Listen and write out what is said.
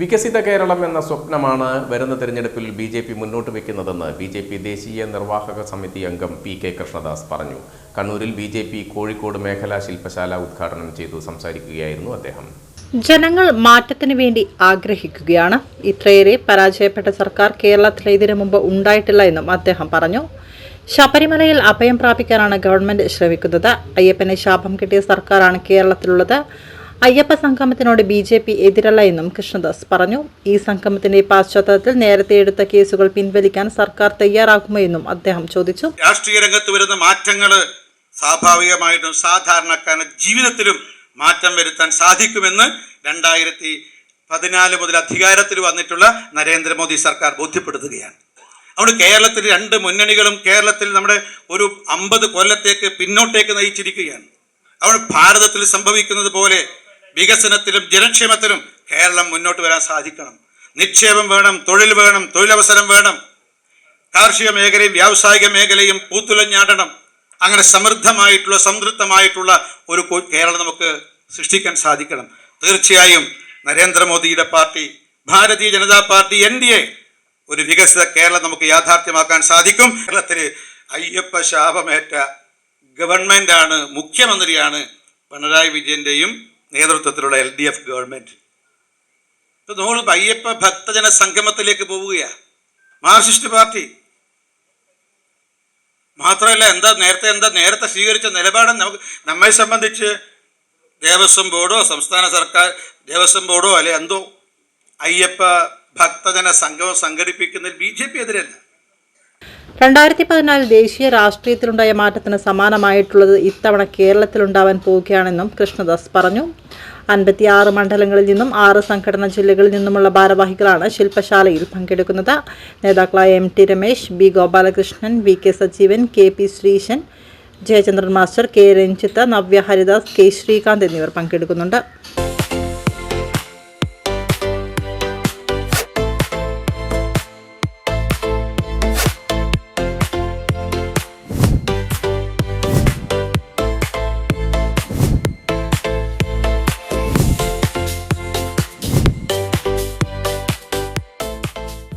വികസിത കേരളം എന്ന സ്വപ്നമാണ് വരുന്ന തെരഞ്ഞെടുപ്പിൽ ബി ജെ പി മുന്നോട്ട് വയ്ക്കുന്നതെന്ന് ബി ജെ പി ദേശീയ നിർവാഹക സമിതി അംഗം പി കെ കൃഷ്ണദാസ് പറഞ്ഞു. കണ്ണൂരിൽ ബി ജെ പി കോഴിക്കോട് മേഖലാ ശില്പശാല ഉദ്ഘാടനം ചെയ്തു സംസാരിക്കുകയായിരുന്നു അദ്ദേഹം. ജനങ്ങൾ മാറ്റത്തിന് വേണ്ടി ആഗ്രഹിക്കുകയാണ്. ഇത്രയേറെ പരാജയപ്പെട്ട സർക്കാർ കേരളത്തിൽ ഇതിനു മുമ്പ് ഉണ്ടായിട്ടില്ല എന്നും അദ്ദേഹം പറഞ്ഞു. ശബരിമലയിൽ അഭയം പ്രാപിക്കാനാണ് ഗവൺമെന്റ് ശ്രമിക്കുന്നത്. അയ്യപ്പനെ ശാപം കിട്ടിയ സർക്കാരാണ് കേരളത്തിലുള്ളത്. അയ്യപ്പ സംഗമത്തിനോട് ബി ജെ പി എതിരല്ല എന്നും കൃഷ്ണദാസ് പറഞ്ഞു. ഈ സംഗമത്തിന്റെ പശ്ചാത്തലത്തിൽ നേരത്തെ എടുത്ത കേസുകൾ പിൻവലിക്കാൻ സർക്കാർ തയ്യാറാകുമോ എന്നും അദ്ദേഹം ചോദിച്ചു. രാഷ്ട്രീയ രംഗത്ത് വരുന്ന മാറ്റങ്ങൾ സ്വാഭാവികമായിട്ടും സാധാരണക്കാരന്റെ ജീവിതത്തിലും മാറ്റം വരുത്താൻ സാധിക്കുമെന്ന് രണ്ടായിരത്തി പതിനാല് മുതൽ അധികാരത്തിൽ വന്നിട്ടുള്ള നരേന്ദ്രമോദി സർക്കാർ ബോധ്യപ്പെടുത്തുകയാണ്. അവിടെ കേരളത്തിൽ രണ്ട് മുന്നണികളും കേരളത്തിൽ നമ്മുടെ ഒരു അമ്പത് കൊല്ലത്തേക്ക് പിന്നോട്ടേക്ക് നയിച്ചിരിക്കുകയാണ്. അവിടെ ഭാരതത്തിൽ സംഭവിക്കുന്നത് പോലെ വികസനത്തിലും ജനക്ഷേമത്തിലും കേരളം മുന്നോട്ട് വരാൻ സാധിക്കണം. നിക്ഷേപം വേണം തൊഴിൽ വേണം തൊഴിലവസരം വേണം. കാർഷിക മേഖലയും വ്യാവസായിക മേഖലയും പൂത്തുലഞ്ഞാടണം. അങ്ങനെ സമൃദ്ധമായിട്ടുള്ള സംതൃപ്തമായിട്ടുള്ള ഒരു കേരളം നമുക്ക് സൃഷ്ടിക്കാൻ സാധിക്കണം. തീർച്ചയായും നരേന്ദ്രമോദിയുടെ party Bharatiya Janata party N D A ഒരു വികസിത കേരളം നമുക്ക് യാഥാർത്ഥ്യമാക്കാൻ സാധിക്കും. കേരളത്തിൽ അയ്യപ്പ ശാപമേറ്റ ഗവൺമെന്റാണ് മുഖ്യമന്ത്രിയാണ് പിണറായി വിജയന്റെയും നേതൃത്വത്തിലുള്ള എൽ ഡി എഫ് ഗവൺമെന്റ്. ഇപ്പൊ നമ്മൾ അയ്യപ്പ ഭക്തജന സംഗമത്തിലേക്ക് പോവുകയാണ് മാർക്സിസ്റ്റ് പാർട്ടി. മാത്രമല്ല എന്താ നേരത്തെ എന്താ നേരത്തെ സ്വീകരിച്ച നിലപാട് നമുക്ക് നമ്മെ സംബന്ധിച്ച് ദേവസ്വം ബോർഡോ സംസ്ഥാന സർക്കാർ ദേവസ്വം ബോർഡോ അല്ലെ എന്തോ അയ്യപ്പ ഭക്തജന സംഗമം സംഘടിപ്പിക്കുന്നതിൽ ബി ജെ പി എതിരല്ല. രണ്ടായിരത്തി പതിനാലിൽ ദേശീയ രാഷ്ട്രീയത്തിലുണ്ടായ മാറ്റത്തിന് സമാനമായിട്ടുള്ളത് ഇത്തവണ കേരളത്തിലുണ്ടാവാൻ പോവുകയാണെന്നും കൃഷ്ണദാസ് പറഞ്ഞു. അൻപത്തിയാറ് മണ്ഡലങ്ങളിൽ നിന്നും ആറ് സംഘടനാ ജില്ലകളിൽ നിന്നുമുള്ള ഭാരവാഹികളാണ് ശില്പശാലയിൽ പങ്കെടുക്കുന്നത്. നേതാക്കളായ M T Ramesh B Gopalakrishnan V K Sajeevan K P Sreesan Jayachandran master K Ranjith Navya Haridas K Sreekanth എന്നിവർ പങ്കെടുക്കുന്നുണ്ട്.